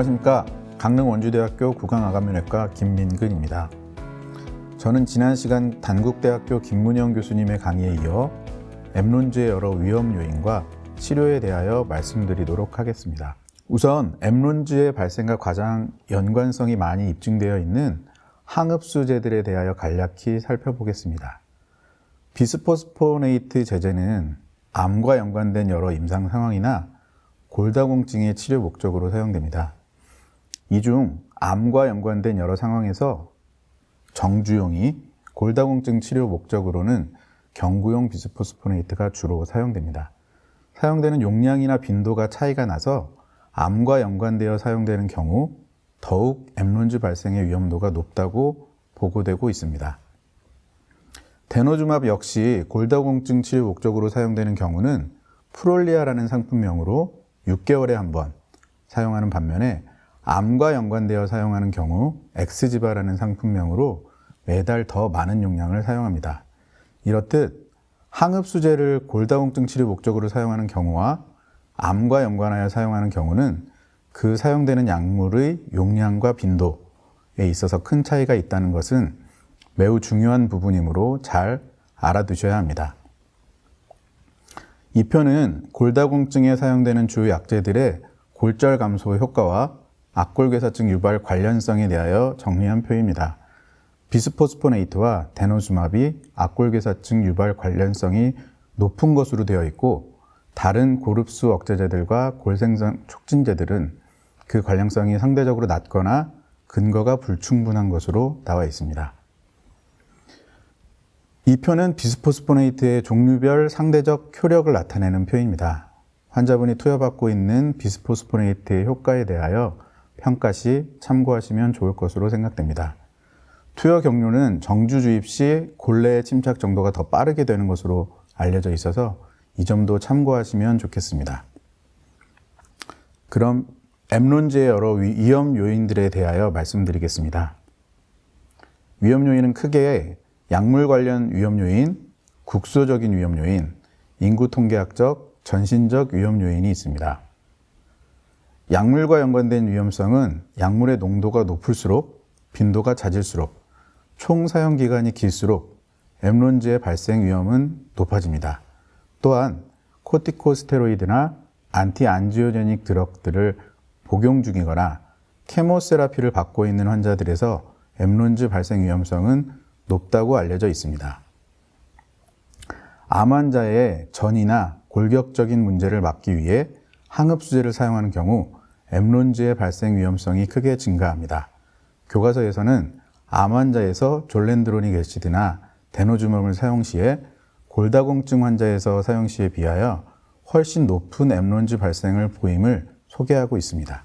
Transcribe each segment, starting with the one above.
안녕하십니까. 강릉 원주대학교 구강아감면외과 김민근입니다. 저는 지난 시간 단국대학교 김문영 교수님의 강의에 이어 엠론즈의 여러 위험 요인과 치료에 대하여 말씀드리도록 하겠습니다. 우선 엠론즈의 발생과 가장 연관성이 많이 입증되어 있는 항흡수제들에 대하여 간략히 살펴보겠습니다. 비스포스포네이트 제제는 암과 연관된 여러 임상 상황이나 골다공증의 치료 목적으로 사용됩니다. 이 중 암과 연관된 여러 상황에서 정주용이 골다공증 치료 목적으로는 경구용 비스포스포네이트가 주로 사용됩니다. 사용되는 용량이나 빈도가 차이가 나서 암과 연관되어 사용되는 경우 더욱 엠론즈 발생의 위험도가 높다고 보고되고 있습니다. 데노주맙 역시 골다공증 치료 목적으로 사용되는 경우는 프롤리아라는 상품명으로 6개월에 한 번 사용하는 반면에 암과 연관되어 사용하는 경우 엑스지바라는 상품명으로 매달 더 많은 용량을 사용합니다. 이렇듯 항흡수제를 골다공증 치료 목적으로 사용하는 경우와 암과 연관하여 사용하는 경우는 그 사용되는 약물의 용량과 빈도에 있어서 큰 차이가 있다는 것은 매우 중요한 부분이므로 잘 알아두셔야 합니다. 이 표는 골다공증에 사용되는 주 약제들의 골절 감소 효과와 악골괴사증 유발 관련성에 대하여 정리한 표입니다. 비스포스포네이트와 데노주마비 악골괴사증 유발 관련성이 높은 것으로 되어 있고 다른 고릅수 억제제들과 골생성 촉진제들은 그 관련성이 상대적으로 낮거나 근거가 불충분한 것으로 나와 있습니다. 이 표는 비스포스포네이트의 종류별 상대적 효력을 나타내는 표입니다. 환자분이 투여받고 있는 비스포스포네이트의 효과에 대하여 평가 시 참고하시면 좋을 것으로 생각됩니다. 투여 경로는 정주 주입 시 골내의 침착 정도가 더 빠르게 되는 것으로 알려져 있어서 이 점도 참고하시면 좋겠습니다. 그럼 엠론즈의 여러 위험 요인들에 대하여 말씀드리겠습니다. 위험 요인은 크게 약물 관련 위험 요인, 국소적인 위험 요인, 인구 통계학적, 전신적 위험 요인이 있습니다. 약물과 연관된 위험성은 약물의 농도가 높을수록 빈도가 잦을수록 총 사용 기간이 길수록 엠론즈의 발생 위험은 높아집니다. 또한 코티코스테로이드나 안티안지오제닉 드럭들을 복용 중이거나 케모세라피를 받고 있는 환자들에서 엠론즈 발생 위험성은 높다고 알려져 있습니다. 암 환자의 전이나 골격적인 문제를 막기 위해 항흡수제를 사용하는 경우 엠론즈의 발생 위험성이 크게 증가합니다. 교과서에서는 암 환자에서 졸렌드로닉 애시드나 데노주멈을 사용 시에 골다공증 환자에서 사용 시에 비하여 훨씬 높은 엠론즈 발생을 보임을 소개하고 있습니다.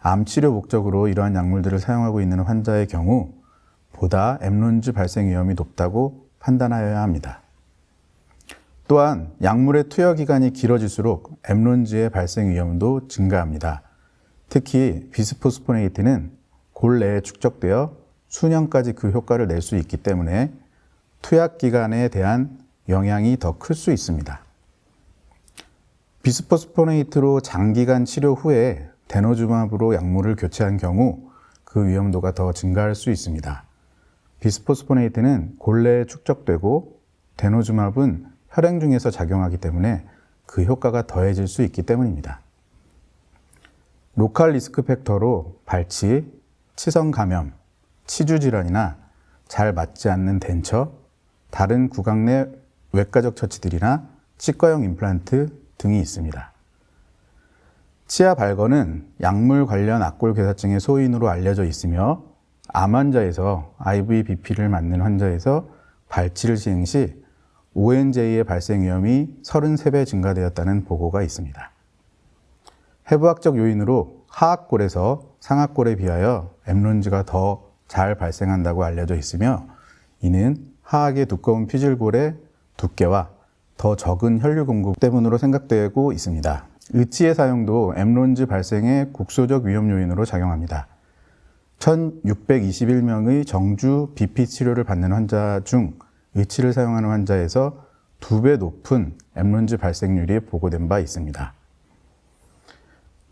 암 치료 목적으로 이러한 약물들을 사용하고 있는 환자의 경우 보다 엠론즈 발생 위험이 높다고 판단하여야 합니다. 또한 약물의 투여 기간이 길어질수록 엠론즈의 발생 위험도 증가합니다. 특히 비스포스포네이트는 골 내에 축적되어 수년까지 그 효과를 낼 수 있기 때문에 투약 기간에 대한 영향이 더 클 수 있습니다. 비스포스포네이트로 장기간 치료 후에 데노주맙으로 약물을 교체한 경우 그 위험도가 더 증가할 수 있습니다. 비스포스포네이트는 골내에 축적되고 데노주맙은 혈행 중에서 작용하기 때문에 그 효과가 더해질 수 있기 때문입니다. 로컬 리스크 팩터로 발치, 치성 감염, 치주 질환이나 잘 맞지 않는 덴처, 다른 구강 내 외과적 처치들이나 치과용 임플란트 등이 있습니다. 치아 발건은 약물 관련 악골 괴사증의 소인으로 알려져 있으며 암 환자에서 IVBP를 맞는 환자에서 발치를 시행 시 ONJ의 발생 위험이 33배 증가되었다는 보고가 있습니다. 해부학적 요인으로 하악골에서 상악골에 비하여 엠론즈가 더 잘 발생한다고 알려져 있으며 이는 하악의 두꺼운 피질골의 두께와 더 적은 혈류 공급 때문으로 생각되고 있습니다. 의치의 사용도 엠론즈 발생의 국소적 위험 요인으로 작용합니다. 1621명의 정주 BP 치료를 받는 환자 중 의치를 사용하는 환자에서 두 배 높은 엠론즈 발생률이 보고된 바 있습니다.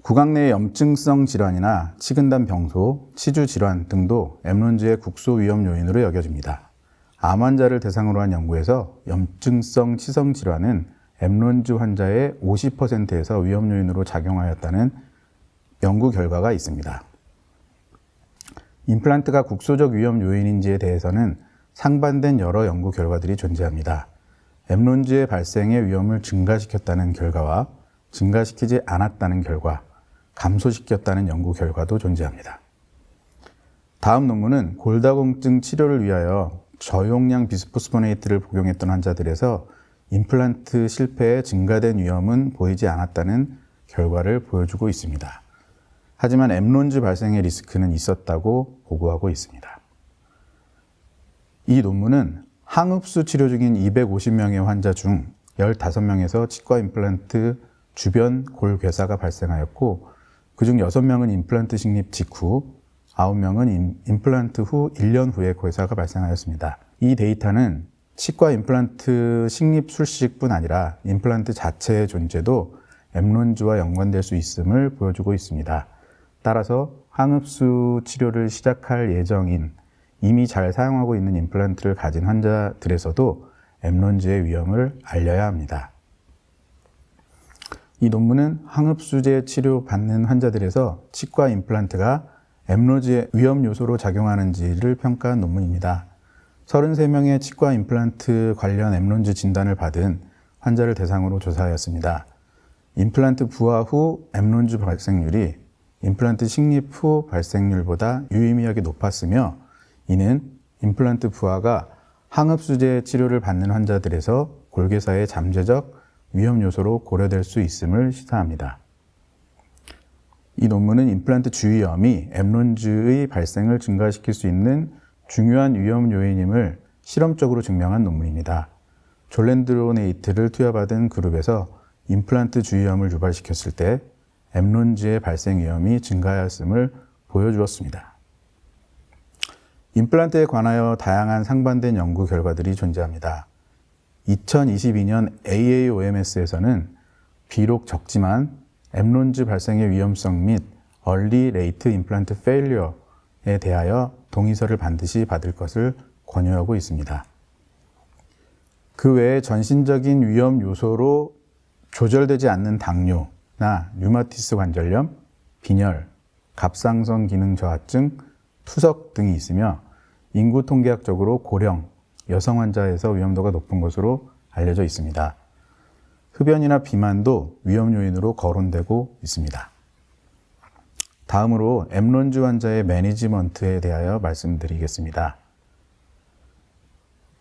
구강 내 염증성 질환이나 치근단 병소, 치주 질환 등도 엠론즈의 국소 위험 요인으로 여겨집니다. 암 환자를 대상으로 한 연구에서 염증성 치성 질환은 엠론즈 환자의 50%에서 위험 요인으로 작용하였다는 연구 결과가 있습니다. 임플란트가 국소적 위험 요인인지에 대해서는 상반된 여러 연구 결과들이 존재합니다. 엠론즈의 발생의 위험을 증가시켰다는 결과와 증가시키지 않았다는 결과, 감소시켰다는 연구 결과도 존재합니다. 다음 논문은 골다공증 치료를 위하여 저용량 비스포스포네이트를 복용했던 환자들에서 임플란트 실패에 증가된 위험은 보이지 않았다는 결과를 보여주고 있습니다. 하지만 엠론즈 발생의 리스크는 있었다고 보고하고 있습니다. 이 논문은 항흡수 치료 중인 250명의 환자 중 15명에서 치과 임플란트 주변 골괴사가 발생하였고 그중 6명은 임플란트 식립 직후 9명은 임플란트 후 1년 후에 괴사가 발생하였습니다. 이 데이터는 치과 임플란트 식립 술식뿐 아니라 임플란트 자체의 존재도 엠론즈와 연관될 수 있음을 보여주고 있습니다. 따라서 항흡수 치료를 시작할 예정인 이미 잘 사용하고 있는 임플란트를 가진 환자들에서도 엠론즈의 위험을 알려야 합니다. 이 논문은 항흡수제 치료 받는 환자들에서 치과 임플란트가 엠로즈의 위험 요소로 작용하는지를 평가한 논문입니다. 33명의 치과 임플란트 관련 엠론즈 진단을 받은 환자를 대상으로 조사하였습니다. 임플란트 부화 후 엠론즈 발생률이 임플란트 식립 후 발생률보다 유의미하게 높았으며 이는 임플란트 부하가 항흡수제 치료를 받는 환자들에서 골괴사의 잠재적 위험 요소로 고려될 수 있음을 시사합니다. 이 논문은 임플란트 주위염이 엠론즈의 발생을 증가시킬 수 있는 중요한 위험 요인임을 실험적으로 증명한 논문입니다. 졸렌드로네이트를 투여받은 그룹에서 임플란트 주위염을 유발시켰을 때 엠론즈의 발생 위험이 증가하였음을 보여주었습니다. 임플란트에 관하여 다양한 상반된 연구 결과들이 존재합니다. 2022년 AAOMS에서는 비록 적지만 엠론즈 발생의 위험성 및 얼리 레이트 임플란트 페일리어에 대하여 동의서를 반드시 받을 것을 권유하고 있습니다. 그 외에 전신적인 위험 요소로 조절되지 않는 당뇨나 류마티스 관절염, 빈혈, 갑상선 기능 저하증, 투석 등이 있으며 인구 통계학적으로 고령, 여성 환자에서 위험도가 높은 것으로 알려져 있습니다. 흡연이나 비만도 위험 요인으로 거론되고 있습니다. 다음으로 엠론즈 환자의 매니지먼트에 대하여 말씀드리겠습니다.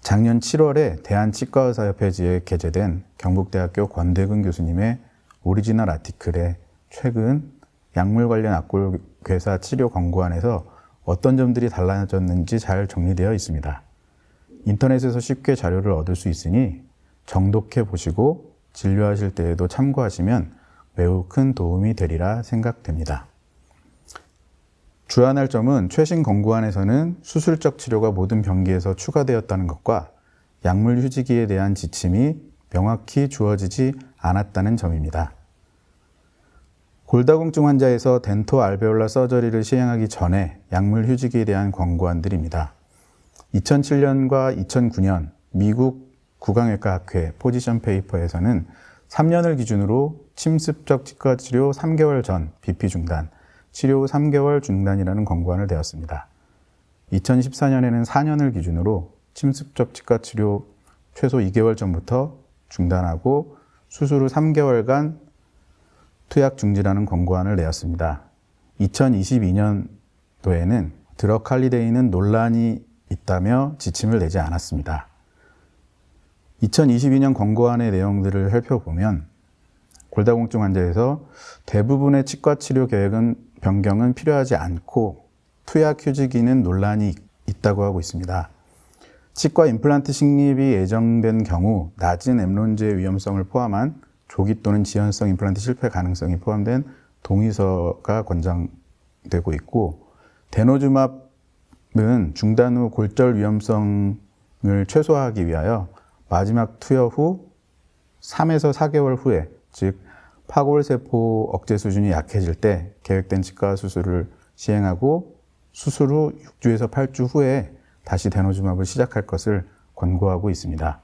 작년 7월에 대한치과의사협회지에 게재된 경북대학교 권대근 교수님의 오리지널 아티클에 최근 약물 관련 악골 괴사 치료 권고안에서 어떤 점들이 달라졌는지 잘 정리되어 있습니다. 인터넷에서 쉽게 자료를 얻을 수 있으니 정독해 보시고 진료하실 때에도 참고하시면 매우 큰 도움이 되리라 생각됩니다. 주안할 점은 최신 권고안에서는 수술적 치료가 모든 병기에서 추가되었다는 것과 약물 휴지기에 대한 지침이 명확히 주어지지 않았다는 점입니다. 골다공증 환자에서 덴토 알베올라 서저리를 시행하기 전에 약물 휴지기에 대한 권고안들입니다. 2007년과 2009년 미국 구강외과 학회 포지션 페이퍼에서는 3년을 기준으로 침습적 치과 치료 3개월 전 BP 중단, 치료 후 3개월 중단이라는 권고안을 내었습니다. 2014년에는 4년을 기준으로 침습적 치과 치료 최소 2개월 전부터 중단하고 수술 후 3개월간 투약 중지라는 권고안을 내었습니다. 2022년도에는 드럭칼리데이는 논란이 있다며 지침을 내지 않았습니다. 2022년 권고안의 내용들을 살펴보면 골다공증 환자에서 대부분의 치과 치료 계획은 변경은 필요하지 않고 투약 휴지기는 논란이 있다고 하고 있습니다. 치과 임플란트 식립이 예정된 경우 낮은 엠론즈의 위험성을 포함한 조기 또는 지연성 임플란트 실패 가능성이 포함된 동의서가 권장되고 있고 데노주맙 은 중단 후 골절 위험성을 최소화하기 위하여 마지막 투여 후 3에서 4개월 후에 즉 파골세포 억제 수준이 약해질 때 계획된 치과 수술을 시행하고 수술 후 6주에서 8주 후에 다시 데노주마블을 시작할 것을 권고하고 있습니다.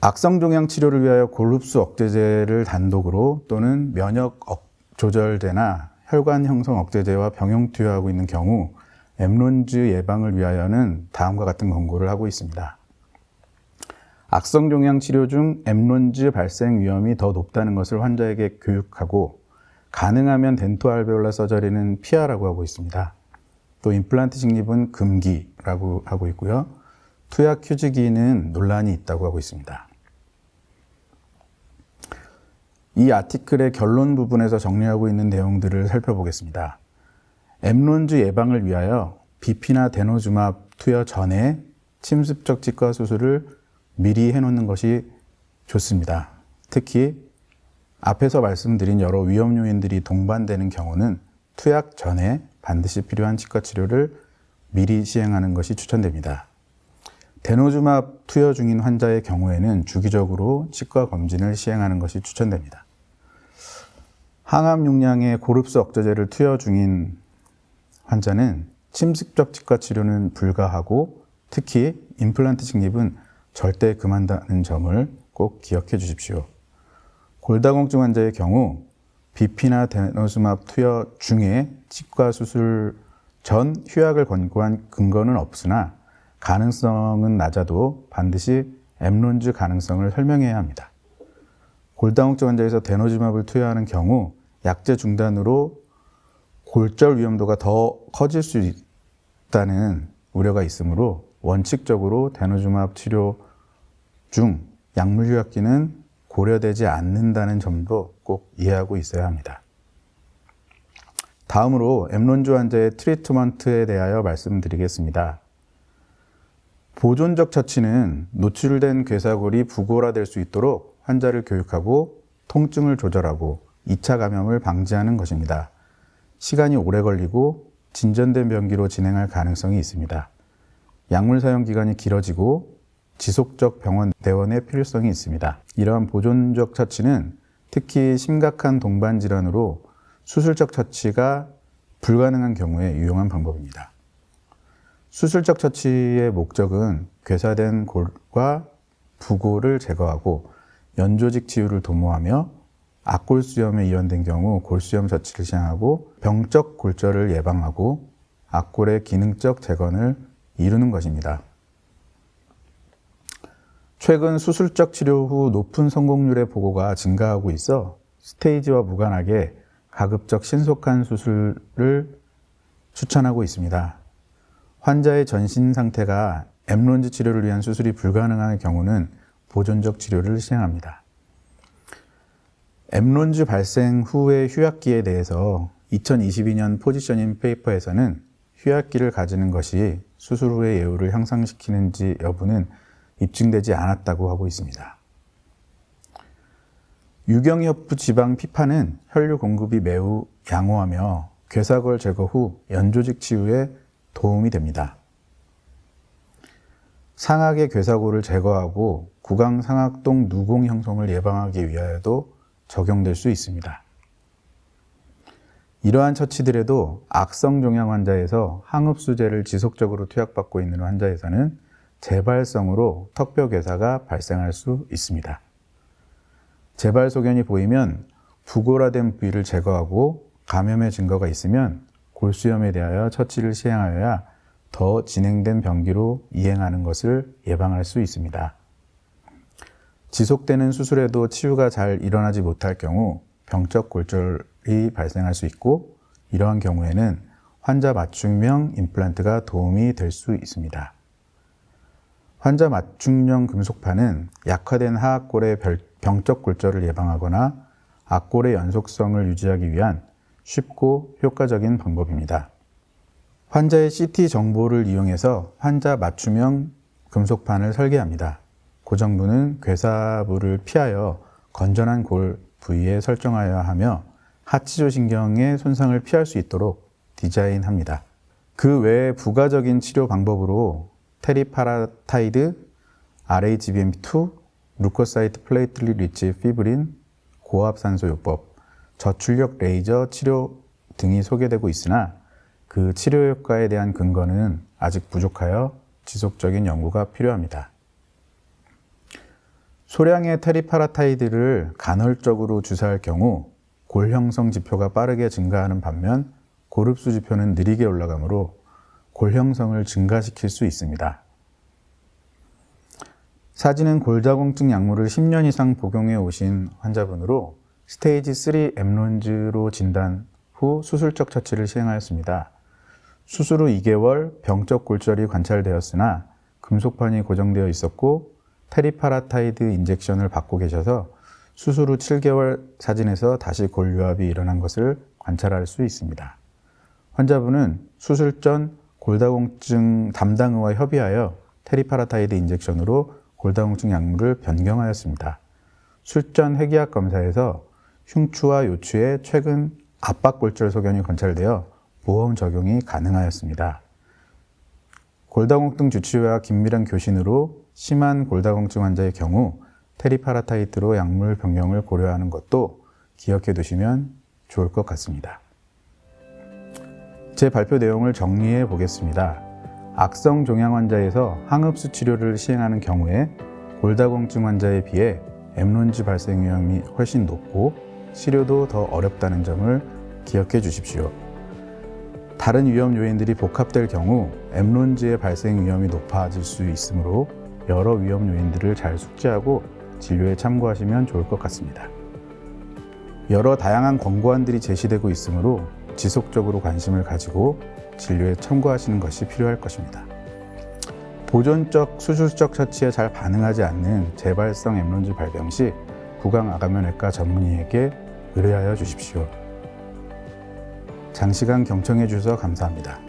악성 종양 치료를 위하여 골흡수 억제제를 단독으로 또는 면역 억- 조절제나 혈관 형성 억제제와 병용 투여하고 있는 경우 엠론즈 예방을 위하여는 다음과 같은 권고를 하고 있습니다. 악성 종양 치료 중 엠론즈 발생 위험이 더 높다는 것을 환자에게 교육하고 가능하면 덴토 알베올라 서저리는 피하라고 하고 있습니다. 또 임플란트 식립은 금기라고 하고 있고요. 투약 휴지기는 논란이 있다고 하고 있습니다. 이 아티클의 결론 부분에서 정리하고 있는 내용들을 살펴보겠습니다. 엠론즈 예방을 위하여 비피나 데노주맙 투여 전에 침습적 치과 수술을 미리 해놓는 것이 좋습니다. 특히 앞에서 말씀드린 여러 위험 요인들이 동반되는 경우는 투약 전에 반드시 필요한 치과 치료를 미리 시행하는 것이 추천됩니다. 데노주맙 투여 중인 환자의 경우에는 주기적으로 치과 검진을 시행하는 것이 추천됩니다. 항암 용량의 고릅수 억제제를 투여 중인 환자는 침습적 치과 치료는 불가하고 특히 임플란트 식립은 절대 금한다는 점을 꼭 기억해 주십시오. 골다공증 환자의 경우 비피나 데노스맙 투여 중에 치과 수술 전 휴약을 권고한 근거는 없으나 가능성은 낮아도 반드시 엠론즈 가능성을 설명해야 합니다. 골다공증 환자에서 데노즈맙을 투여하는 경우 약제 중단으로 골절 위험도가 더 커질 수 있다는 우려가 있으므로 원칙적으로 데노즈맙 치료 중 약물 휴약기는 고려되지 않는다는 점도 꼭 이해하고 있어야 합니다. 다음으로 엠론즈 환자의 트리트먼트에 대하여 말씀드리겠습니다. 보존적 처치는 노출된 괴사골이 부고라될 수 있도록 환자를 교육하고 통증을 조절하고 2차 감염을 방지하는 것입니다. 시간이 오래 걸리고 진전된 병기로 진행할 가능성이 있습니다. 약물 사용 기간이 길어지고 지속적 병원 내원의 필요성이 있습니다. 이러한 보존적 처치는 특히 심각한 동반 질환으로 수술적 처치가 불가능한 경우에 유용한 방법입니다. 수술적 처치의 목적은 괴사된 골과 부골을 제거하고 연조직 치유를 도모하며 악골수염에 이완된 경우 골수염 처치를 시행하고 병적 골절을 예방하고 악골의 기능적 재건을 이루는 것입니다. 최근 수술적 치료 후 높은 성공률의 보고가 증가하고 있어 스테이지와 무관하게 가급적 신속한 수술을 추천하고 있습니다. 환자의 전신 상태가 엠론즈 치료를 위한 수술이 불가능한 경우는 보존적 치료를 시행합니다. 엠론즈 발생 후의 휴약기에 대해서 2022년 포지셔닝 페이퍼에서는 휴약기를 가지는 것이 수술 후의 예후를 향상시키는지 여부는 입증되지 않았다고 하고 있습니다. 유경협부 지방 피파는 혈류 공급이 매우 양호하며 괴사골 제거 후 연조직 치유에 도움이 됩니다. 상악의 괴사골을 제거하고 구강 상악동 누공 형성을 예방하기 위하여도 적용될 수 있습니다. 이러한 처치들에도 악성 종양 환자에서 항흡수제를 지속적으로 투약받고 있는 환자에서는 재발성으로 턱뼈 괴사가 발생할 수 있습니다. 재발 소견이 보이면 부고라된 부위를 제거하고 감염의 증거가 있으면 골수염에 대하여 처치를 시행하여야 더 진행된 병기로 이행하는 것을 예방할 수 있습니다. 지속되는 수술에도 치유가 잘 일어나지 못할 경우 병적 골절이 발생할 수 있고 이러한 경우에는 환자 맞춤형 임플란트가 도움이 될 수 있습니다. 환자 맞춤형 금속판은 약화된 하악골의 병적 골절을 예방하거나 악골의 연속성을 유지하기 위한 쉽고 효과적인 방법입니다. 환자의 CT 정보를 이용해서 환자 맞춤형 금속판을 설계합니다. 고정부는 괴사부를 피하여 건전한 골 부위에 설정하여야 하며 하치조 신경의 손상을 피할 수 있도록 디자인합니다. 그 외에 부가적인 치료 방법으로 테리파라타이드, RHBM2, 루코사이트 플레이틀리 리치 피브린, 고압산소요법, 저출력 레이저 치료 등이 소개되고 있으나 그 치료 효과에 대한 근거는 아직 부족하여 지속적인 연구가 필요합니다. 소량의 테리파라타이드를 간헐적으로 주사할 경우 골 형성 지표가 빠르게 증가하는 반면 고릅수 지표는 느리게 올라가므로 골 형성을 증가시킬 수 있습니다. 사진은 골다공증 약물을 10년 이상 복용해 오신 환자분으로 스테이지 3 엠론즈로 진단 후 수술적 처치를 시행하였습니다. 수술 후 2개월 병적 골절이 관찰되었으나 금속판이 고정되어 있었고 테리파라타이드 인젝션을 받고 계셔서 수술 후 7개월 사진에서 다시 골유합이 일어난 것을 관찰할 수 있습니다. 환자분은 수술 전 골다공증 담당의와 협의하여 테리파라타이드 인젝션으로 골다공증 약물을 변경하였습니다. 술전 회기학 검사에서 흉추와 요추에 최근 압박골절 소견이 관찰되어 보험 적용이 가능하였습니다. 골다공증 주치의와 긴밀한 교신으로 심한 골다공증 환자의 경우 테리파라타이트로 약물 변경을 고려하는 것도 기억해 두시면 좋을 것 같습니다. 제 발표 내용을 정리해 보겠습니다. 악성 종양 환자에서 항흡수 치료를 시행하는 경우에 골다공증 환자에 비해 엠론즈 발생 위험이 훨씬 높고 치료도 더 어렵다는 점을 기억해 주십시오. 다른 위험 요인들이 복합될 경우 엠론즈의 발생 위험이 높아질 수 있으므로 여러 위험 요인들을 잘 숙지하고 진료에 참고하시면 좋을 것 같습니다. 여러 다양한 권고안들이 제시되고 있으므로 지속적으로 관심을 가지고 진료에 참고하시는 것이 필요할 것입니다. 보존적 수술적 처치에 잘 반응하지 않는 재발성 엠론즈 발병 시 구강아가면외과 전문의에게 의뢰하여 주십시오. 장시간 경청해 주셔서 감사합니다.